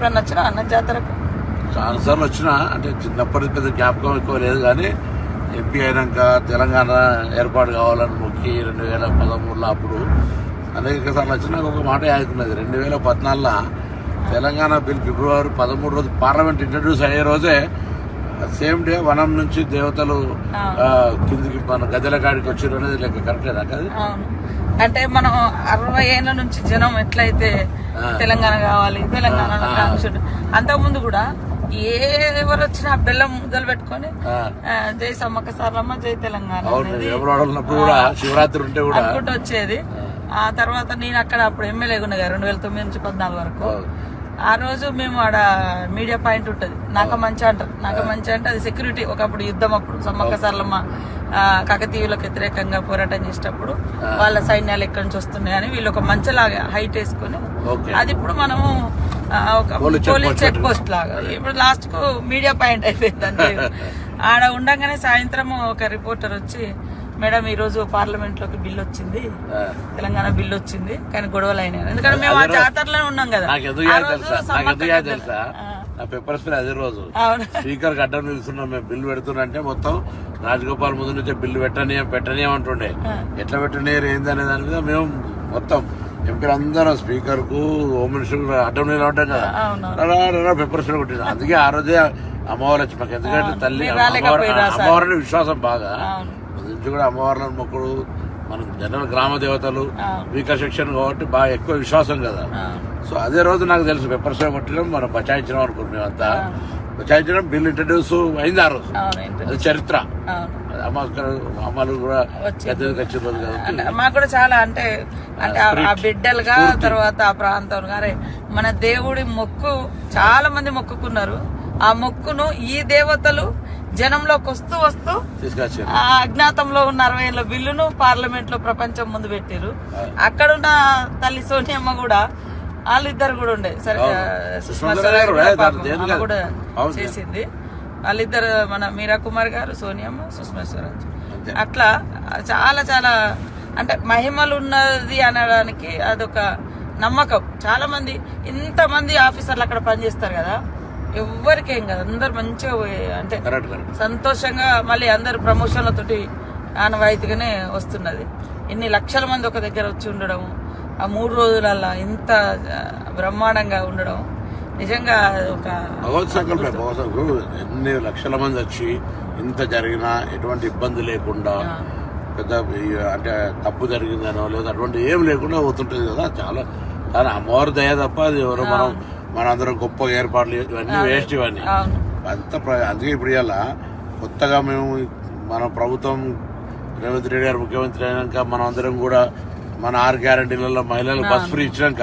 ఎప్పుడన్నా వచ్చినా అన్న జాతరకు? చాలాసార్లు వచ్చినా అంటే చిన్నప్పటి పెద్ద జ్ఞాపకం ఎక్కువ లేదు కానీ ఎంపీ అయినాక తెలంగాణ ఏర్పాటు కావాలని మొక్కి రెండు వేల పదమూడులో అప్పుడు అనేక సార్లు వచ్చినాక ఒక మాట ఆగుతున్నది రెండు వేల పద్నాలుగులో తెలంగాణ బిల్ ఫిబ్రవరి పదమూడు రోజు పార్లమెంట్ ఇంట్రడ్యూస్ అయ్యే రోజే సేమ్ డే వనం నుంచి దేవతలు కిందికి మన గద్దెల కాడికి వచ్చారు అనేది లెక్క కరెక్టేనా? కదా అంటే మనం అరవై ఏళ్ళ నుంచి జనం ఎట్లయితే. తెలంగాణ కావాలి తెలంగాణ అంతకుముందు కూడా ఏ ఎవరు వచ్చినా బెల్లం ముద్దలు పెట్టుకొని జై సమ్మక్క సారమ్మ జై తెలంగాణ శివరాత్రి ఉంటే కూడా అనుకుంటూ వచ్చేది. ఆ తర్వాత నేను అక్కడ అప్పుడు ఎమ్మెల్యే ఉన్నా రెండు వేల తొమ్మిది నుంచి పద్నాలుగు వరకు. ఆ రోజు మేము ఆడ మీడియా పాయింట్ ఉంటుంది. నాక మంచి అంటారు. నాక మంచి అంటే అది సెక్యూరిటీ ఒకప్పుడు యుద్ధం అప్పుడు సమ్మక్క సార్లమ్మ కాకతీయులకు వ్యతిరేకంగా పోరాటం చేసేటప్పుడు వాళ్ళ సైన్యాలు ఎక్కడి నుంచి వస్తున్నాయని వీళ్ళు ఒక మంచలాగా హైట్ వేసుకొని అది ఇప్పుడు మనము పోలీస్ చెక్ పోస్ట్ లాగా. ఇప్పుడు లాస్ట్కు మీడియా పాయింట్ అయిపోయింది అంతే ఆడ ఉండగానే సాయంత్రం ఒక రిపోర్టర్ వచ్చి మేడం ఈ రోజు పార్లమెంట్లోకి బిల్ వచ్చింది. తెలంగాణ బిల్ వచ్చింది. కానీ గొడవలు అయినాయి. ఎందుకంటే మేము ఆ జాతరలో ఉన్నాం కదా. పేపర్ స్ప్రే అదే రోజు. స్పీకర్ గడ్డం నిలుస్తున్నాం మేము బిల్లు పెడుతున్నంటే మొత్తం రాజగోపాల్ ముందు నుంచే బిల్లు పెట్టనీయం పెట్టనీయం అంటుండే ఎట్లా పెట్టనీయరు ఏంది అనే దాని మీద మేము మొత్తం ఎంపీలు అందరం స్పీకర్కు హోమ్ మినిస్టర్ అడ్డం ఉంటాం కదా. పేపర్ స్ప్రే కొట్టిన. అందుకే ఆ రోజే అమ్మవారు వచ్చి మాకు. ఎందుకంటే తల్లి. అమ్మవారిని విశ్వాసం బాగా. నుంచి కూడా అమ్మవార్లను మొక్కుడు మన జనరల్ గ్రామ దేవతలు. వీకర్ సెక్షన్ కాబట్టి బాగా ఎక్కువ విశ్వాసం కదా. సో అదే రోజు నాకు తెలుసు పెప్పర్ కొట్టడం మనం బచాయించడం అనుకున్నాం మేమంతా బచాయించడం బిల్ ఇంట్రడ్యూస్ అయింది ఆ రోజు? అది చరిత్ర. అమ్మలు కూడా మాకు కూడా చాలా అంటే అంటే ఆ- ఆ బిడ్డలుగా తర్వాత ఆ ప్రాంతం గారే మన దేవుడి మొక్కు చాలా మంది మొక్కుకున్నారు. ఆ మొక్కును ఈ దేవతలు జనంలోకి వస్తూ వస్తూ అజ్ఞాతంలో ఉన్న అరవై ఏళ్ళ బిల్లును పార్లమెంట్లో ప్రపంచం ముందు పెట్టారు అక్కడున్న తల్లి సోనియమ్మ కూడా వాళ్ళిద్దరు కూడా ఉండే. సరే అవును. ఆ, సుష్మా స్వరాజ్ కూడా. చేసింది. వాళ్ళిద్దరు మన మీరా కుమార్ గారు సోనియమ్మ సుష్మా స్వరాజ్. అట్లా చాలా చాలా అంటే మహిమలు ఉన్నది అనడానికి అదొక నమ్మకం. చాలా మంది ఇంతమంది ఆఫీసర్లు అక్కడ పనిచేస్తారు కదా. ఎవ్వరికేం కదా. అందరు మంచిగా పోయి- అంటే సంతోషంగా మళ్ళీ అందరు ప్రమోషన్లతోటి ఆనవాయితీగానే వస్తున్నది. ఇన్ని లక్షల మంది ఒక దగ్గర వచ్చి ఉండడం ఆ మూడు రోజులల్లా ఇంత బ్రహ్మాండంగా ఉండడం నిజంగా ఒక ఎన్ని లక్షల మంది వచ్చి ఇంత జరిగినా ఎటువంటి ఇబ్బంది లేకుండా పెద్ద అంటే తప్పు జరిగిందనో లేదా అటువంటి ఏం లేకుండా పోతుంటది కదా చాలా చాలా అమ్మవారి దయ తప్ప అది ఎవరో మనం మనందరం గొప్ప ఏర్పాట్లు ఇవన్నీ వేస్ట్ ఇవన్నీ. అంత అందుకే ఇప్పుడు ఇవాళ కొత్తగా మేము మన ప్రభుత్వం రేవంత్ రెడ్డి గారు ముఖ్యమంత్రి అయినాక మనం అందరం కూడా మన ఆరు గ్యారంటీలలో మహిళలకు బస్ ఫ్రీ ఇచ్చినాక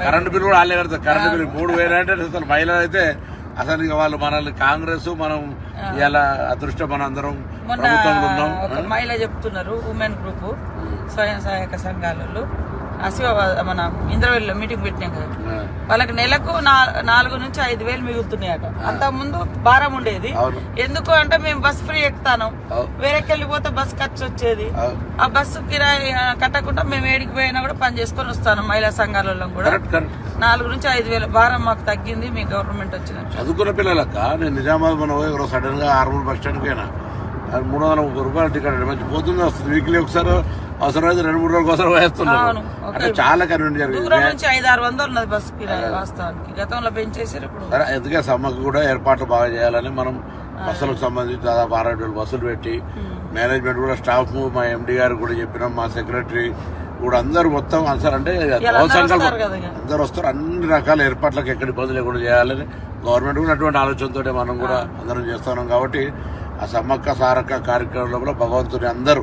కరెంట్ బిల్ కూడా వాళ్ళే కడతారు కరెంట్ బిల్ మూడు వేలు అంటే అసలు మహిళలు అయితే అసలు ఇక వాళ్ళు మనల్ని కాంగ్రెస్ మనం ఇలా అదృష్టం మన అందరం మొన్న ప్రభుత్వంలో ఉన్నాం. ఒక మహిళ చెప్తున్నారు ఉమెన్ గ్రూప్ స్వయం సహాయక సంఘాలలో మన ఇంద్రవెల్లిలో మీటింగ్ పెట్టినాం కదా. వాళ్ళకి నెలకు నాలుగు నుంచి ఐదు వేలు మిగులుతున్నాయట. అంత ముందు భారం ఉండేది. ఎందుకు అంటే మేము బస్ ఫ్రీ ఎక్కుతాను. వేరేకి వెళ్ళిపోతే బస్ ఖర్చు వచ్చేది. ఆ బస్సు కిరాయి కట్టకుండా మేము ఏడికి పోయినా కూడా పని చేసుకొని వస్తాను మహిళా సంఘాలలో కూడా. నాలుగు నుంచి ఐదు వేల. భారం మాకు తగ్గింది మీ గవర్నమెంట్ వచ్చిన చదువుకున్న పిల్లలక్క నేను నిజామాబాద్ మనం సడన్గా ఆర్మూర్ బస్ స్టాండ్ పోయినా. మూడు వందల ముప్పై రూపాయల టికెట్ మంచి పోతుంది వస్తుంది? వీక్లీ ఒకసారి అవసరమైతే రెండు మూడు రోజుల కోసం వేస్తున్నారు. అంటే చాలా కన్వీనియంట్ జరిగింది. ఐదు ఆరు వందలు ఉన్నది వాస్తవానికి. గతంలో పెంచేసారు ఇప్పుడు. సరే ఎందుకే సమ్మకు కూడా ఏర్పాట్లు బాగా చేయాలని మనం బస్సులకు సంబంధించి దాదాపు అరవై వేలు బస్సులు పెట్టి మేనేజ్మెంట్ కూడా స్టాఫ్ మా ఎండి గారు కూడా చెప్పినాం మా సెక్రటరీ కూడా అందరూ మొత్తం అసలు అంటే అందరూ సంకల్పం వస్తారు. అందరూ అన్ని రకాల ఏర్పాట్లకు ఎక్కడ ఇబ్బంది లేకుండా చేయాలని గవర్నమెంట్ కూడా అటువంటి ఆలోచనతోనే మనం కూడా అందరం చేస్తున్నాం కాబట్టి ఆ సమ్మక్క సారక్క కార్యక్రమంలో కూడా భగవంతుని అందరూ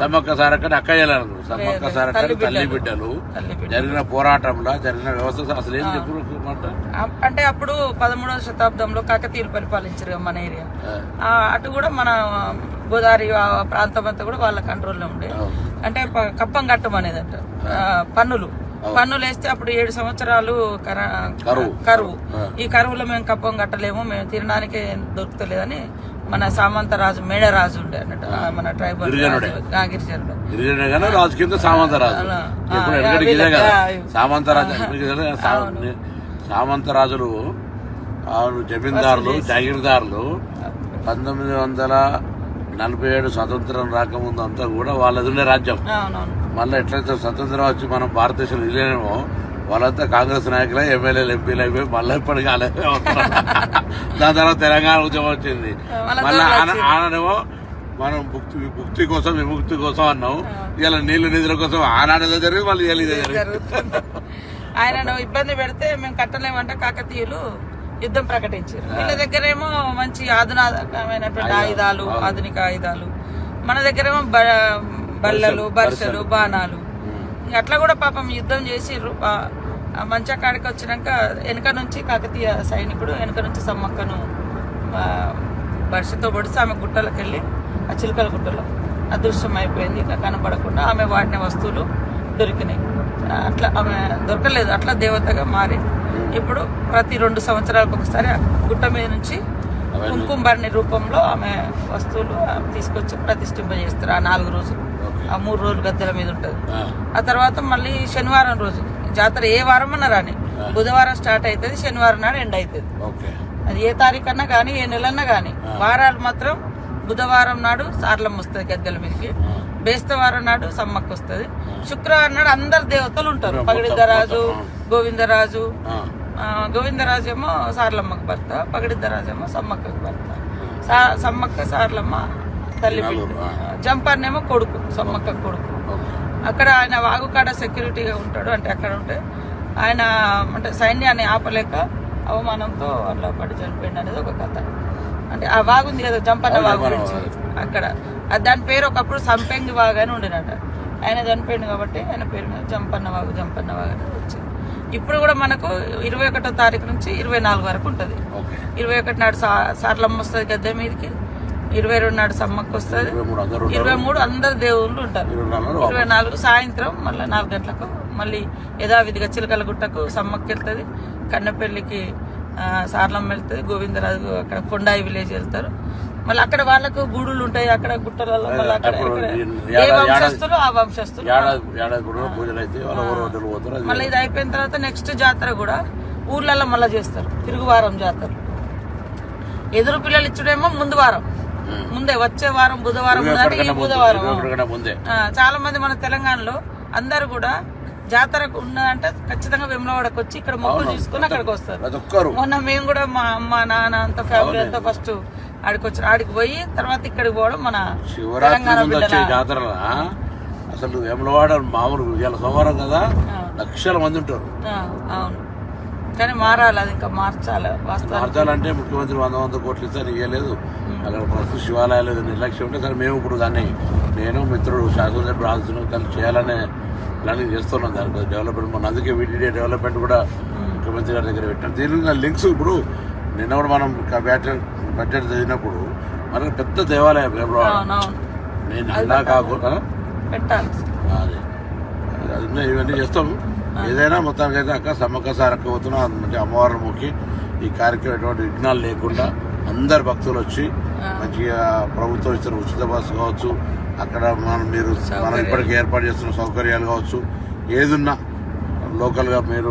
సమ్మక్క సారక్క అంటే అక్క అనుకుంటారు సమ్మక్క సారక్క అంటే తల్లి బిడ్డలు జరిగిన పోరాటంలో జరిగిన వ్యవస్థ అసలు ఏం చెప్పు అంటే అప్పుడు పదమూడవ శతాబ్దంలో కాకతీయులు పరిపాలించారు మన ఏరియా. అటు కూడా మన గోదావరి ప్రాంతం అంతా కూడా వాళ్ళ కంట్రోల్లో ఉండే. అంటే కప్పం కట్టం అనేది అంట పన్నులు. పన్నులు వేస్తే అప్పుడు ఏడు సంవత్సరాలు కర- కరువు. ఈ కరువులో మేము కప్పం కట్టలేము మేము తినడానికి దొరుకుతలేదని మన సామంత రాజు మేడరాజు ఉండే అన్నట్టు మన ట్రైబల్ గిరిజనుడే. రాజు. రాజు కింద సామంతరాజు అలా. ఇప్పుడు ఆ, ఎక్కడికి ఇదే వీళ్ళకి, కదా ఆ, సామంతరాజు మీకు తెలుసు కదా, సా- సామంతరాజులు ఆరు జమీందారులు జాగీర్దారులు పంతొమ్మిది వందల నలభై ఏడు స్వతంత్రం రాకముందు అంతా కూడా వాళ్ళది ఉండే రాజ్యం మళ్ళీ ఎట్లయితే స్వతంత్రం వచ్చి మనం భారతదేశంలో విలీనమో వాళ్ళంతా కాంగ్రెస్ నాయకులే ఎమ్మెల్యేలు ఎంపీలు అయిపోయి మళ్ళీ ఇప్పటికీ అలాగే. దాని తర్వాత తెలంగాణ ఉద్యమం వచ్చింది. మళ్ళా ఆననేమో మనం ముక్తి ముక్తి కోసం విముక్తి కోసం అన్నాం. ఇలా నీళ్ళు నిధుల కోసం ఆనాడు ఏదో జరిగింది మళ్ళీ ఇదే జరిగింది. ఆయనను ఇబ్బంది పెడితే మేము కట్టలేమంటే కాకతీయులు యుద్ధం ప్రకటించారు. వీళ్ళ దగ్గరేమో మంచి ఆధునికమైనటువంటి ఆయుధాలు ఆధునిక ఆయుధాలు. మన దగ్గరేమో బల్లలు బర్షలు బాణాలు. అట్లా కూడా పాపం యుద్ధం చేసి మంచా కాడికి వచ్చినాక వెనక నుంచి కాకతీయ సైనికుడు వెనక నుంచి సమ్మక్కను ఆ, బర్షతో పొడిచి ఆమె గుట్టలకు వెళ్ళి ఆ చిలుకల గుట్టలో అదృశ్యం అయిపోయింది. ఇక కనపడకుండా ఆమె వాడిన వస్తువులు దొరికినాయి. అట్లా ఆమె దొరకలేదు. అట్లా దేవతగా మారి ఇప్పుడు ప్రతి రెండు సంవత్సరాలకు ఒకసారి గుట్ట మీద నుంచి కుంకుమబర్ణి రూపంలో ఆమె వస్తువులు తీసుకొచ్చి ప్రతిష్ఠింపజేస్తారు. ఆ నాలుగు రోజులు. ఆ మూడు రోజులు గద్దెల మీద ఉంటుంది. ఆ, తర్వాత మళ్ళీ శనివారం రోజు. జాతర ఏ వారం అన్నా రాని బుధవారం స్టార్ట్ అవుతుంది శనివారం నాడు ఎండ్ అవుతుంది అది ఏ తారీఖు అన్నా కానీ ఏ నెలన్నా కానీ వారాలు మాత్రం బుధవారం నాడు సార్లం వస్తుంది గద్దెల మీదకి. బేస్తవారం నాడు సమ్మక్క వస్తుంది. శుక్రవారం నాడు అందరు దేవతలు ఉంటారు. పగడిద్దరాజు గోవిందరాజు. గోవిందరాజు ఏమో సార్లమ్మకు భర్త పగడిద్దరాజు ఏమో సమ్మక్కకు భర్త. సమ్మక్క సార్లమ్మ తల్లి జంపర్నేమో కొడుకు సమ్మక్క కొడుకు. అక్కడ ఆయన వాగుకాడ సెక్యూరిటీగా ఉంటాడు అంటే అక్కడ ఉంటే. ఆయన అంటే సైన్యాన్ని ఆపలేక అవమానంతో అట్లా పడి చనిపోయింది అనేది ఒక కథ. అంటే ఆ వాగుంది కదా జంపన్న వాగు గురించి. అక్కడ. దాని పేరు ఒకప్పుడు సంపెంగి వాగు అని ఉండినట ఆయన చనిపోయింది కాబట్టి ఆయన పేరు మీద జంపన్న వాగు జంపన్న వాగు అనేది వచ్చింది ఇప్పుడు కూడా మనకు ఇరవై ఒకటో తారీఖు నుంచి ఇరవై నాలుగు వరకు ఉంటుంది. ఇరవై ఒకటి నాడు సా సార్లమ్మ వస్తుంది గద్దె మీదకి. ఇరవై రెండు నాడు సమ్మక్క వస్తుంది. ఇరవై మూడు అందరూ దేవుళ్ళు ఉంటారు. ఇరవై నాలుగు సాయంత్రం మళ్ళీ నాలుగు గంటలకు మళ్ళీ యథావిధిగా చిలకల గుట్టకు సమ్మక్కి వెళ్తుంది. కన్నెపల్లికి సార్లమ్మ వెళ్తుంది గోవిందరాజు అక్కడ కొండాయి విలేజ్ వెళ్తారు. మళ్ళీ అక్కడ వాళ్ళకు గూడులు ఉంటాయి అక్కడ గుట్టలలో మళ్ళీ అక్కడ ఏ వంశస్థులు ఆ వంశస్థులు. మళ్ళీ ఇది అయిపోయిన తర్వాత నెక్స్ట్ జాతర కూడా ఊర్లలో మళ్ళీ చేస్తారు తిరుగువారం జాతర. ఎదురు పిల్లలు ఇచ్చుడేమో ముందు వారం. ముందే వచ్చే వారం బుధవారం ఈ బుధవారం. చాలా మంది మన తెలంగాణలో అందరు కూడా జాతరకు ఉన్నదంటే ఖచ్చితంగా వెమ్లవాడకు వచ్చి ఇక్కడ మొక్కులు తీసుకుని అక్కడికి వస్తారు. మొన్న మేము కూడా మా అమ్మ నాన్న అంత ఫ్యామిలీ అంతా ఫస్ట్ ఆడికి వచ్చి ఆడికి పోయి తర్వాత ఇక్కడికి పోవడం మన శివరాత్రి జాతర అసలు వేములవాడ మామూలు ఇవాళ సోమవారం కదా. లక్షల మంది ఉంటారు. అవును. కానీ మారాలి అది ఇంకా మార్చాలి మార్చాలంటే ముఖ్యమంత్రి వంద వంద కోట్లు ఇస్తే ఇవ్వలేదు. అక్కడ ప్రస్తుత శివాలయాలు నిర్లక్ష్యం ఉంటే సరే మేము ఇప్పుడు దాన్ని నేను మిత్రుడు శాసనసభ్యుడు రాజును కలిసి చేయాలనే ప్లానింగ్ చేస్తున్నాం దానికి డెవలప్మెంట్ మన అందుకే వీటిడే డెవలప్మెంట్ కూడా ముఖ్యమంత్రి గారి దగ్గర పెట్టాం దీనికి లింక్స్ ఇప్పుడు నిన్న కూడా మనం బడ్జెట్ బడ్జెట్ చదివినప్పుడు మనకు పెద్ద దేవాలయం నేను ఇలా కాకుండా పెట్టాలి. అదే ఇవన్నీ చేస్తాం. ఏదైనా అయితే అక్క సమ్మక్క సారక్క పోతున్నాం మంచి అమ్మవారిని మొక్కి ఈ కార్యక్రమం ఎటువంటి విఘ్నాలు లేకుండా అందరు భక్తులు వచ్చి మంచిగా ప్రభుత్వం ఇస్తున్న ఉచిత బస్సు కావచ్చు అక్కడ మనం మీరు మనం ఇప్పటికి ఏర్పాటు చేస్తున్న సౌకర్యాలు కావచ్చు ఏదున్నా లోకల్గా మీరు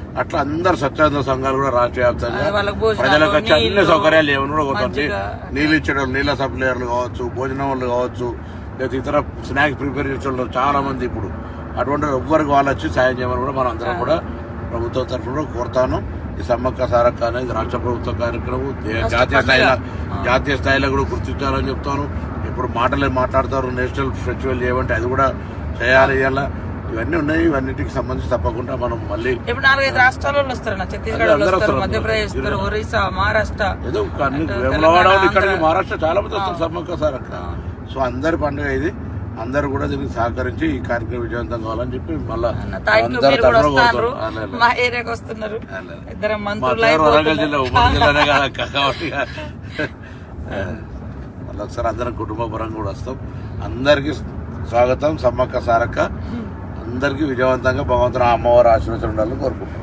అట్లా అందరు స్వచ్ఛంద సంఘాలు కూడా రాష్ట్ర వ్యాప్తంగా ప్రజలకు వచ్చి అన్ని సౌకర్యాలు ఏమైనా కూడా మజ్జిగ. నీళ్ళు ఇచ్చడం నీళ్ళ సప్లయర్లు కావచ్చు భోజనం వాళ్ళు కావచ్చు లేదా ఇతర స్నాక్స్ ప్రిపేర్ చేసే చాలా మంది ఇప్పుడు. అటువంటి ఎవ్వరికి వాళ్ళు వచ్చి సాయం చేయమని కూడా మనం అందరం కూడా ప్రభుత్వం తరఫున కూడా కోరుతాను. ఈ సమ్మక్క సారక్క అనేది రాష్ట్ర ప్రభుత్వ కార్యక్రమం. జాతీయ స్థాయిలో జాతీయ స్థాయిలో కూడా గుర్తించాలని చెప్తాను. ఇప్పుడు మాటలే మాట్లాడతారు. నేషనల్ ఫెస్టివల్ చేయమంటే అది కూడా చేయాలి ఇవాళ. ఇవన్నీ ఉన్నాయి ఇవన్నిటికి సంబంధించి తప్పకుండా మనం మళ్ళీ ఇప్పుడు నాలుగైదు రాష్ట్రాల వస్తారు ఛత్తీస్గఢ్ వస్తారు. మధ్యప్రదేశ్ ఒరిస్సా మహారాష్ట్ర ఏదో వేములవాడ ఆంధ్ర. మహారాష్ట్ర చాలా మంది వస్తారు సమ్మక్క సారక్క సో అందరి పండుగ ఇది. అందరు కూడా దీనికి సహకరించి ఈ కార్యక్రమం విజయవంతం కావాలని చెప్పి మళ్ళీ ఒకసారి అందరం కుటుంబ పరంగా కూడా వస్తాం. అందరికి స్వాగతం సమ్మక్క సారక్క. అందరికీ విజయవంతంగా భగవంతుని అమ్మవారి ఆశీర్వచనం ఉండాలని కోరుకుంటున్నాం.